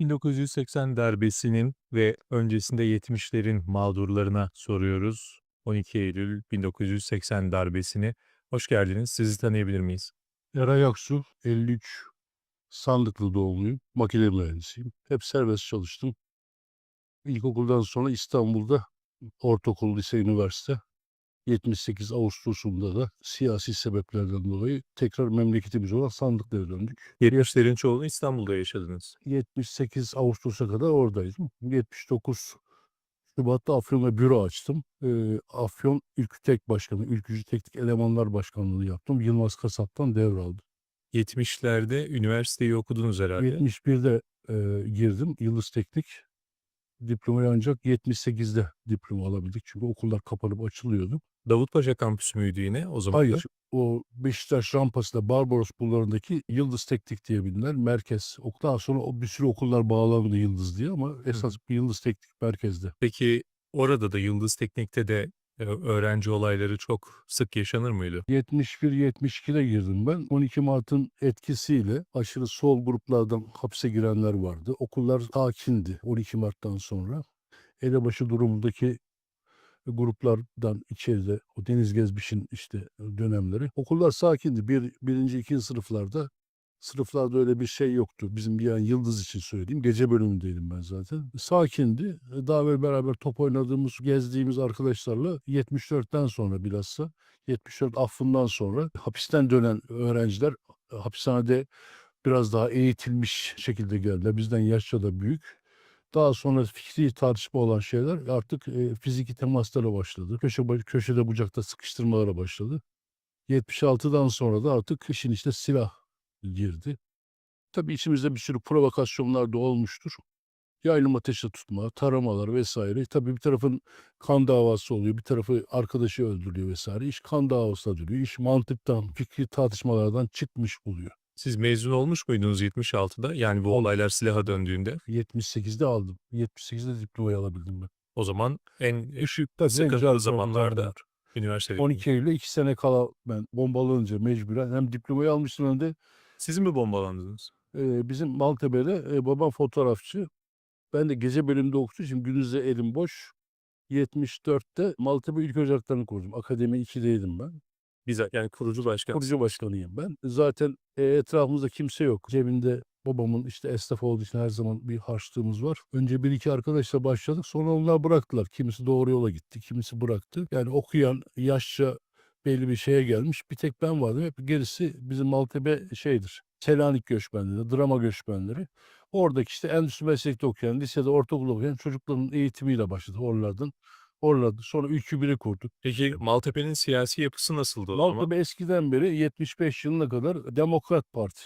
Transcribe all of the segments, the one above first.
1980 darbesinin ve öncesinde 70'lerin mağdurlarına soruyoruz. 12 Eylül 1980 darbesini. Hoş geldiniz. Sizi tanıyabilir miyiz? Eray Aksu, 53 Sandıklı doğumluyum. Makine mühendisiyim. Hep serbest çalıştım. İlkokuldan sonra İstanbul'da ortaokul, lise, üniversite. 78 Ağustos'unda da siyasi sebeplerden dolayı tekrar memleketimiz olan Sandıklı'ya döndük. 70'lerin çoğunu İstanbul'da yaşadınız. 78 Ağustos'a kadar oradaydım. 79 Şubat'ta Afyon'a büro açtım. Ee, Afyon Ülkütek Başkanı, Ülkücü Teknik Elemanlar Başkanlığı yaptım. Yılmaz Kasap'tan devraldım. 70'lerde üniversiteyi okudunuz herhalde. 71'de e, girdim Yıldız Teknik. Diplomayı ancak 78'de diploma alabildik. Çünkü okullar kapanıp açılıyordu. Davutpaşa kampüsü müydü yine o zaman? Hayır, o Beşiktaş rampasında Barbaros bullarındaki Yıldız Teknik diye bilinen merkez. Daha sonra o bir sürü okullar bağlandı Yıldız diye ama esas bir Yıldız Teknik merkezde. Peki orada da Yıldız Teknik'te de öğrenci olayları çok sık yaşanır mıydı? 71-72'de girdim ben. 12 Mart'ın etkisiyle aşırı sol gruplardan hapse girenler vardı. Okullar sakindi 12 Mart'tan sonra. Elebaşı durumundaki gruplardan içeride o Deniz Gezmiş'in işte dönemleri. Okullar sakindi. Bir, birinci, ikinci sınıflarda sınıflarda öyle bir şey yoktu. Bizim bir yani Yıldız için söyleyeyim. Gece bölümündeydim ben zaten. Sakindi. Daha evvel beraber top oynadığımız, gezdiğimiz arkadaşlarla 74'ten sonra bilhassa 74 affından sonra hapisten dönen öğrenciler e, hapishanede biraz daha eğitilmiş şekilde geldiler. Bizden yaşça da büyük. Daha sonra fikri tartışma olan şeyler artık e, fiziki temaslara başladı. Köşe, köşede bucakta sıkıştırmalara başladı. 76'dan sonra da artık işin işte silah girdi. Tabii içimizde bir sürü provokasyonlar da olmuştur. Yaylım ateşe tutma, taramalar vesaire. Tabii bir tarafın kan davası oluyor, bir tarafı arkadaşı öldürülüyor vesaire. İş kan davasına dönüyor. İş mantıktan, fikri tartışmalardan çıkmış buluyor. Siz mezun olmuş muydunuz 76'da? Yani bu olaylar silaha döndüğünde. 78'de aldım. 78'de diplomayı alabildim ben. O zaman en Işık da sıkıntılı zamanlarda üniversitede. 12 Eylül'e 2 sene kala ben bombalanınca mecburen hem diplomayı almıştım hem de Siz mi bombalandınız? e, bizim Maltepe'de e, babam fotoğrafçı. Ben de gece bölümünde okuduğum için gündüzde elim boş. 74'te Maltepe İlk Ocakları'nı kurdum. Akademi 2'deydim ben. Bizzat yani kurucu başkan. Kurucu başkanıyım ben. Zaten e, etrafımızda kimse yok. Cebinde babamın işte esnaf olduğu için her zaman bir harçlığımız var. Önce bir iki arkadaşla başladık. Sonra onlar bıraktılar. Kimisi doğru yola gitti. Kimisi bıraktı. Yani okuyan yaşça belli bir şeye gelmiş. Bir tek ben vardım. Hep gerisi bizim Maltepe şeydir. Selanik göçmenleri, drama göçmenleri. Oradaki işte endüstri meslekte okuyan, lisede, ortaokulda okuyan çocukların eğitimiyle başladı oralardan. Oralardan. Sonra Ülkü biri kurduk. Peki Maltepe'nin siyasi yapısı nasıldı o zaman? Maltepe eskiden beri 75 yılına kadar Demokrat Parti.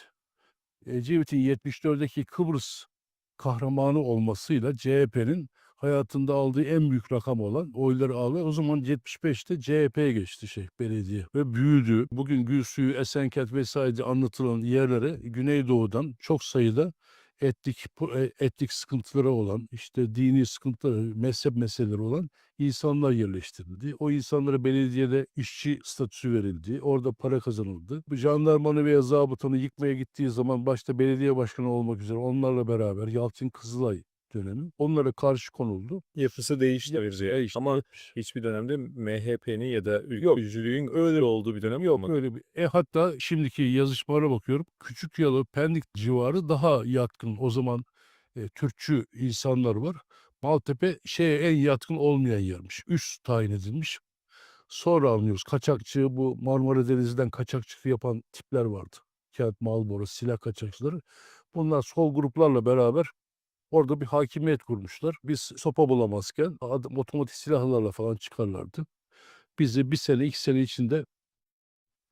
Ecevit'in 74'deki Kıbrıs kahramanı olmasıyla CHP'nin hayatında aldığı en büyük rakam olan oyları aldı. O zaman 75'te CHP'ye geçti şey belediye ve büyüdü. Bugün Gülsuyu, Esenkent vesaire anlatılan yerlere Güneydoğu'dan çok sayıda etnik e, etnik sıkıntıları olan, işte dini sıkıntıları, mezhep meseleleri olan insanlar yerleştirildi. O insanlara belediyede işçi statüsü verildi. Orada para kazanıldı. Bu Jandarmanı veya zabıtanı yıkmaya gittiği zaman başta belediye başkanı olmak üzere onlarla beraber Yalçın Kızılay dönemi onlara karşı konuldu. Yapısı değişti. Yapısı bize. değişti. Ama hiçbir dönemde MHP'nin ya da ülkücülüğün öyle olduğu bir dönem yok mu? Öyle bir. E hatta şimdiki yazışmalara bakıyorum. Küçük Yalı, Pendik civarı daha yatkın. O zaman e, Türkçü insanlar var. Maltepe şeye en yatkın olmayan yermiş. Üst tayin edilmiş. Sonra anlıyoruz. Kaçakçı bu Marmara Denizi'nden kaçakçılık yapan tipler vardı. Kent Malboro, silah kaçakçıları. Bunlar sol gruplarla beraber orada bir hakimiyet kurmuşlar. Biz sopa bulamazken adam otomatik silahlarla falan çıkarlardı. Bizi bir sene, iki sene içinde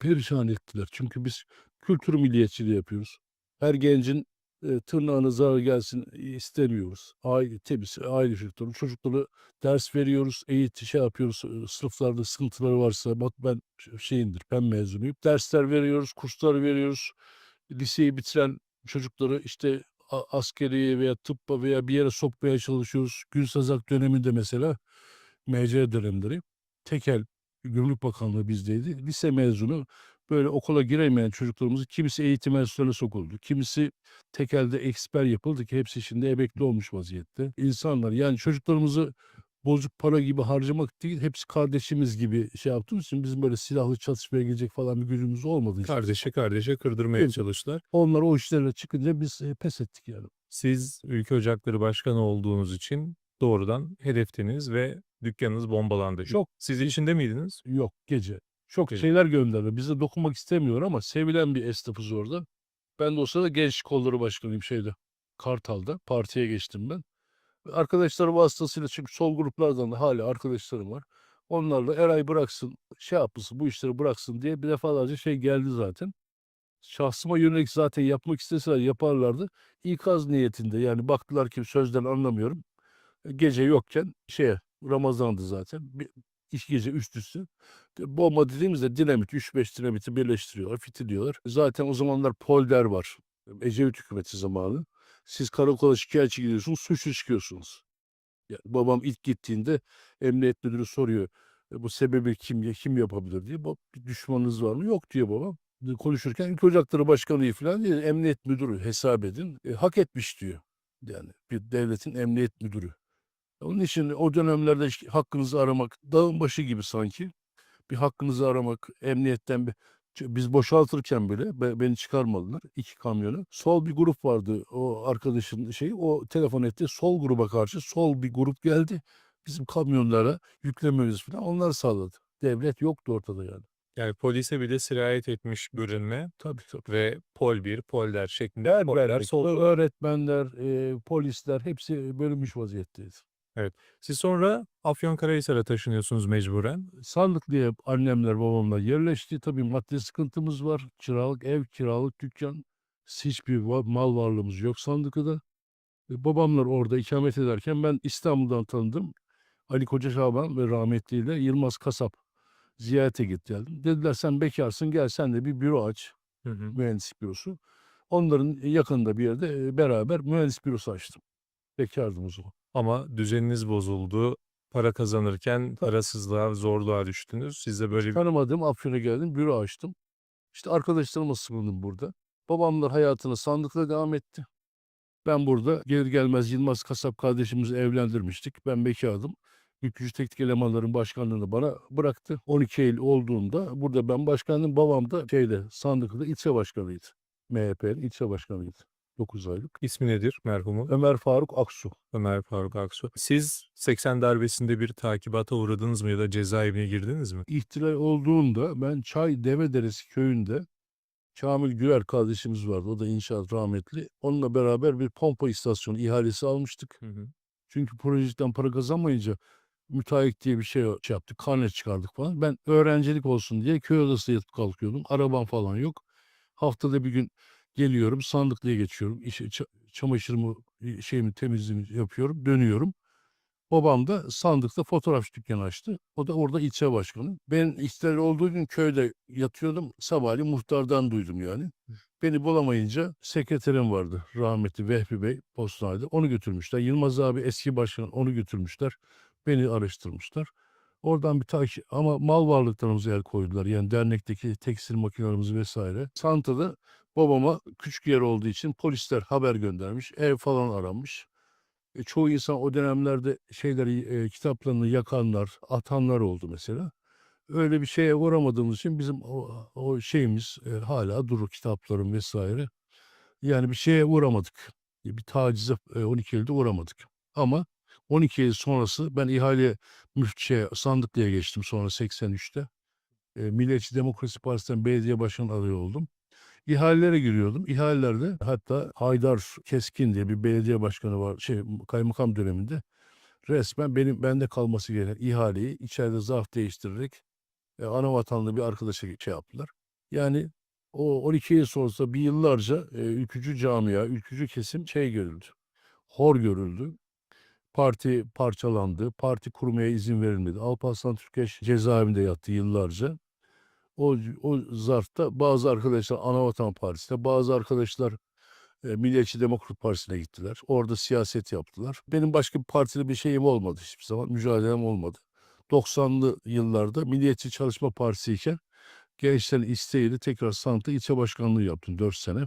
perişan ettiler. Çünkü biz kültür milliyetçiliği yapıyoruz. Her gencin e, tırnağına zarar gelsin istemiyoruz. Aile, temiz, aile çocukları. Çocukları ders veriyoruz, eğitim şey yapıyoruz. e, Sınıflarda sıkıntıları varsa, bak ben şeyindir, ben mezunuyum. Dersler veriyoruz, kurslar veriyoruz. Liseyi bitiren çocukları işte askeriye veya tıbba veya bir yere sokmaya çalışıyoruz. Gülsazak döneminde mesela MC dönemleri tekel Gümrük Bakanlığı bizdeydi. Lise mezunu böyle okula giremeyen çocuklarımızı kimisi eğitim enstitülerine sokuldu. Kimisi tekelde eksper yapıldı ki hepsi şimdi emekli olmuş vaziyette. İnsanlar yani çocuklarımızı bozuk para gibi harcamak değil, hepsi kardeşimiz gibi şey yaptığımız için bizim böyle silahlı çatışmaya girecek falan bir gücümüz olmadığı için. Kardeşe kardeşe kırdırmaya Evet. çalıştılar. Onlar o işlerle çıkınca biz e, pes ettik yani. Siz Ülke Ocakları Başkanı olduğunuz için doğrudan hedeftiniz ve dükkanınız bombalandı. Çok Siz içinde miydiniz? yok gece. Çok Gece. şeyler gönderdi. Bize dokunmak istemiyor ama sevilen bir esnafız orada. Ben de o sırada genç kolları başkanıyım şeyde. Kartal'da. Partiye geçtim ben. Arkadaşlarım vasıtasıyla çünkü sol gruplardan da hala arkadaşlarım var. Onlarla Eray bıraksın, şey yapsın, bu işleri bıraksın diye bir defalarca şey geldi zaten. Şahsıma yönelik zaten yapmak isteseler yaparlardı. İkaz niyetinde yani baktılar ki sözden anlamıyorum. Gece yokken şeye Ramazan'dı zaten. Bir, iki gece üst üste. Bomba dediğimizde dinamit, 3-5 dinamiti birleştiriyorlar, fitiliyorlar. Zaten o zamanlar polder var. Ecevit hükümeti zamanı. Siz karakola şikayetçi gidiyorsunuz, suçlu çıkıyorsunuz. Yani babam ilk gittiğinde emniyet müdürü soruyor. "E, Bu sebebi kim kim yapabilir diye. Bir düşmanınız var mı? Yok diyor babam. Konuşurken ülke ocakları başkanı falan değil. Emniyet müdürü hesap edin. E, hak etmiş diyor. Yani bir devletin emniyet müdürü. Onun için o dönemlerde hakkınızı aramak dağın başı gibi sanki. Bir hakkınızı aramak emniyetten bir biz boşaltırken bile be- beni çıkarmadılar iki kamyonu. Sol bir grup vardı o arkadaşın şeyi o telefon etti sol gruba karşı sol bir grup geldi. Bizim kamyonlara yüklememiz falan onlar sağladı. Devlet yoktu ortada yani. Yani polise bile sirayet etmiş görünme Tabii tabii. ve pol 1, pol der şeklinde Her poller sol. öğretmenler, e, polisler hepsi bölünmüş vaziyetteyiz. Siz sonra Afyonkarahisar'a taşınıyorsunuz mecburen. Sandıklı'ya annemler babamlar yerleşti. Tabii maddi sıkıntımız var. Kiralık ev, kiralık dükkan. Hiçbir va- mal varlığımız yok Sandıklı'da. E, Babamlar orada ikamet ederken ben İstanbul'dan tanıdım. Ali Koca Şaban ve rahmetliyle Yılmaz Kasap ziyarete git geldim. Dediler sen bekarsın gel sen de bir büro aç. Hı hı. Mühendislik bürosu. Onların yakınında bir yerde e, beraber mühendis bürosu açtım. Bekardım o zaman. Ama düzeniniz bozuldu. Para kazanırken parasızlığa, zorluğa düştünüz. Siz de böyle Tanımadığım Afyon'a geldim, büro açtım. İşte arkadaşlarıma sığındım burada. Babamlar hayatına sandıkla devam etti. Ben burada gelir gelmez Yılmaz Kasap kardeşimizi evlendirmiştik. Ben bekardım. Ülkücü Teknik Elemanların başkanlığını bana bıraktı. 12 Eylül olduğunda burada ben başkandım. Babam da şeyde sandıkta ilçe başkanıydı. MHP'nin ilçe başkanıydı. 9 aylık. ismi nedir merhumun? Ömer Faruk Aksu. Ömer Faruk Aksu. Siz 80 darbesinde bir takibata uğradınız mı ya da cezaevine girdiniz mi? İhtilal olduğunda ben Çay Devederesi köyünde Kamil Güler kardeşimiz vardı. O da inşaat rahmetli. Onunla beraber bir pompa istasyonu ihalesi almıştık. Hı hı. Çünkü projeden para kazanmayınca müteahhit diye bir şey şey yaptık. Karne çıkardık falan. Ben öğrencilik olsun diye köy odasında yatıp kalkıyordum. Arabam falan yok. Haftada bir gün geliyorum. Sandıklıya geçiyorum. İşe, ça- çamaşırımı, şeyimi temizliğimi yapıyorum. Dönüyorum. Babam da sandıkta fotoğraf dükkanı açtı. O da orada ilçe başkanı. Ben ihtilal olduğu gün köyde yatıyordum. Sabahleyin muhtardan duydum yani. Beni bulamayınca sekreterim vardı. Rahmetli Vehbi Bey postanede. Onu götürmüşler. Yılmaz abi eski başkan onu götürmüşler. Beni araştırmışlar. Oradan bir takip ama mal varlıklarımıza el koydular. Yani dernekteki tekstil makinelerimiz vesaire. Santa'da babama küçük yer olduğu için polisler haber göndermiş. Ev falan aranmış. E, çoğu insan o dönemlerde şeyleri e, kitaplarını yakanlar, atanlar oldu mesela. Öyle bir şeye uğramadığımız için bizim o, o şeyimiz e, hala durur kitaplarım vesaire. Yani bir şeye uğramadık. E, Bir tacize e, 12 Eylül'de uğramadık. Ama 12 Eylül sonrası ben ihale müftüşe sandıklıya geçtim sonra 83'te. E, Milliyetçi Demokrasi Partisi'nden belediye başkanı adayı oldum. İhalelere giriyordum. İhalelerde hatta Haydar Keskin diye bir belediye başkanı var şey kaymakam döneminde resmen benim bende kalması gereken ihaleyi içeride zarf değiştirerek e, ana vatanlı bir arkadaşa şey yaptılar. Yani o 12 yıl sonrasında bir yıllarca e, ülkücü camia, ülkücü kesim şey görüldü. Hor görüldü. Parti parçalandı. Parti kurmaya izin verilmedi. Alparslan Türkeş cezaevinde yattı yıllarca. O, o zarfta bazı arkadaşlar Anavatan Partisi'ne, bazı arkadaşlar e, Milliyetçi Demokrat Partisi'ne gittiler. Orada siyaset yaptılar. Benim başka bir partide bir şeyim olmadı hiçbir zaman. Mücadelem olmadı. 90'lı yıllarda Milliyetçi Çalışma Partisi iken gençlerin isteğiyle tekrar sanatı ilçe başkanlığı yaptım 4 sene.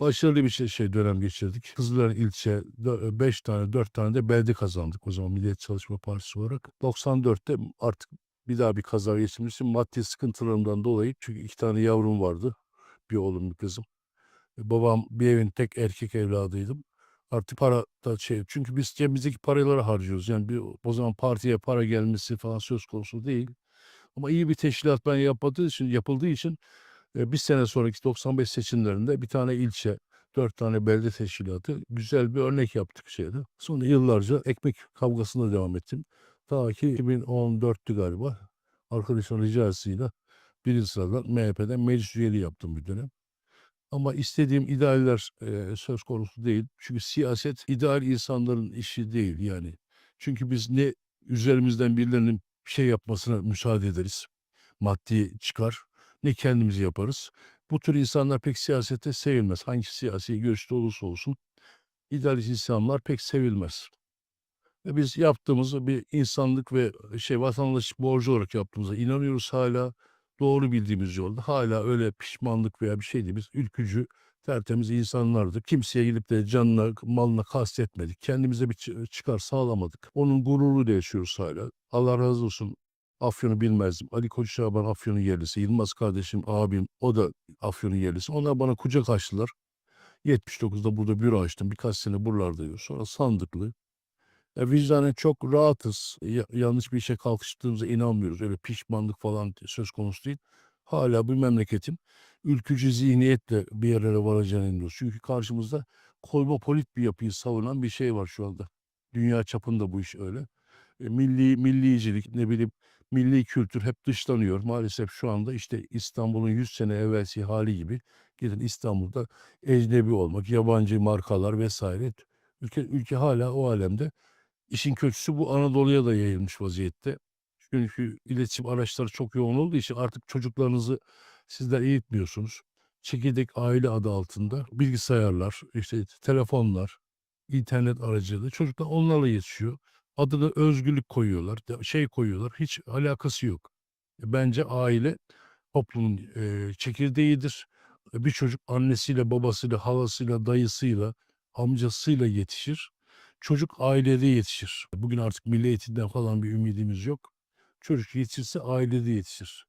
Başarılı bir şey, şey dönem geçirdik. Kızılören ilçe 5 tane 4 tane de belde kazandık o zaman Milliyet Çalışma Partisi olarak. 94'te artık bir daha bir kaza geçirmişim. Maddi sıkıntılarımdan dolayı çünkü iki tane yavrum vardı. Bir oğlum bir kızım. E, Babam bir evin tek erkek evladıydım. Artık para da şey çünkü biz cebimizdeki paraları harcıyoruz. Yani bir, o zaman partiye para gelmesi falan söz konusu değil. Ama iyi bir teşkilat ben yapmadığı için yapıldığı için e, bir sene sonraki 95 seçimlerinde bir tane ilçe, dört tane belde teşkilatı güzel bir örnek yaptık şeyde. Sonra yıllarca ekmek kavgasına devam ettim. Ta ki 2014'tü galiba. Arkadaşın ricasıyla birinci sıradan MHP'den meclis üyeliği yaptım bir dönem. Ama istediğim idealler e, söz konusu değil. Çünkü siyaset ideal insanların işi değil yani. Çünkü biz ne üzerimizden birilerinin bir şey yapmasına müsaade ederiz. Maddi çıkar. Ne kendimizi yaparız. Bu tür insanlar pek siyasette sevilmez. Hangi siyasi görüşte olursa olsun idealist insanlar pek sevilmez. Ve biz yaptığımızı bir insanlık ve şey vatandaş borcu olarak yaptığımıza inanıyoruz hala. Doğru bildiğimiz yolda hala öyle pişmanlık veya bir şey değil. Biz ülkücü, tertemiz insanlardık. Kimseye gidip de canına, malına kastetmedik. Kendimize bir çı- çıkar sağlamadık. Onun gururuyla yaşıyoruz hala. Allah razı olsun. Afyon'u bilmezdim. Ali Koç Şaban Afyon'un yerlisi. Yılmaz kardeşim, abim o da Afyon'un yerlisi. Onlar bana kucak açtılar. 79'da burada büro açtım. Birkaç sene buralardayım. Sonra sandıklı. E, vicdanen çok rahatız. Ya- yanlış bir işe kalkıştığımıza inanmıyoruz. Öyle pişmanlık falan söz konusu değil. Hala bu memleketin ülkücü zihniyetle bir yerlere varacağını inanıyoruz. Çünkü karşımızda kozmopolit bir yapıyı savunan bir şey var şu anda. Dünya çapında bu iş öyle. E, milli millicilik ne bileyim milli kültür hep dışlanıyor. Maalesef şu anda işte İstanbul'un 100 sene evvelsi hali gibi gidin İstanbul'da ecnebi olmak, yabancı markalar vesaire. Ülke, ülke hala o alemde. İşin kötüsü bu Anadolu'ya da yayılmış vaziyette. Çünkü iletişim araçları çok yoğun olduğu için artık çocuklarınızı sizler eğitmiyorsunuz. Çekirdek aile adı altında bilgisayarlar, işte telefonlar, internet aracılığı çocuklar onlarla yetişiyor. Adını özgürlük koyuyorlar, şey koyuyorlar. Hiç alakası yok. E, Bence aile toplumun e, çekirdeğidir. E, Bir çocuk annesiyle, babasıyla, halasıyla, dayısıyla, amcasıyla yetişir. Çocuk ailede yetişir. Bugün artık milli eğitimden falan bir ümidimiz yok. Çocuk yetişirse ailede yetişir.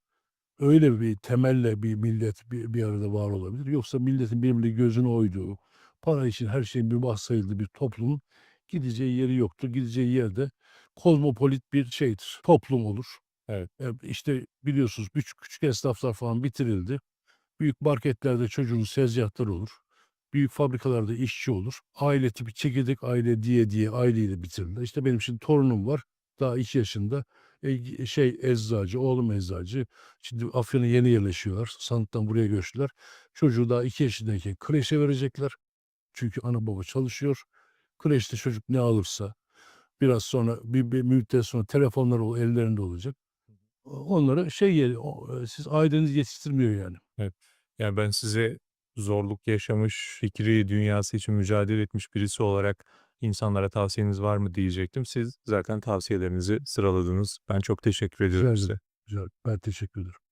Öyle bir temelle bir millet bir, bir arada var olabilir. Yoksa milletin birbirine gözünü oyduğu, para için her şeyin mübah sayıldığı bir toplumun gideceği yeri yoktur. Gideceği yerde kozmopolit bir şeydir. Toplum olur. Evet. E, işte biliyorsunuz küçük küçük esnaflar falan bitirildi. Büyük marketlerde çocuğun sezgahları olur. Büyük fabrikalarda işçi olur. Aile tipi çekirdek aile diye diye aileyi de bitirdiler. İşte benim şimdi torunum var. Daha iki yaşında. E, şey eczacı, oğlum eczacı. Şimdi Afyon'a yeni yerleşiyorlar. Sanattan buraya göçtüler. Çocuğu daha iki yaşındayken kreşe verecekler. Çünkü ana baba çalışıyor. Kreşte çocuk ne alırsa biraz sonra bir, bir müddet sonra telefonlar o ellerinde olacak. Onlara şey e, siz aileniz yetiştirmiyor yani. Yani ben size zorluk yaşamış, fikri dünyası için mücadele etmiş birisi olarak insanlara tavsiyeniz var mı diyecektim. Siz zaten tavsiyelerinizi sıraladınız. Ben çok teşekkür ediyorum Rica size. Güzel. Ben teşekkür ederim.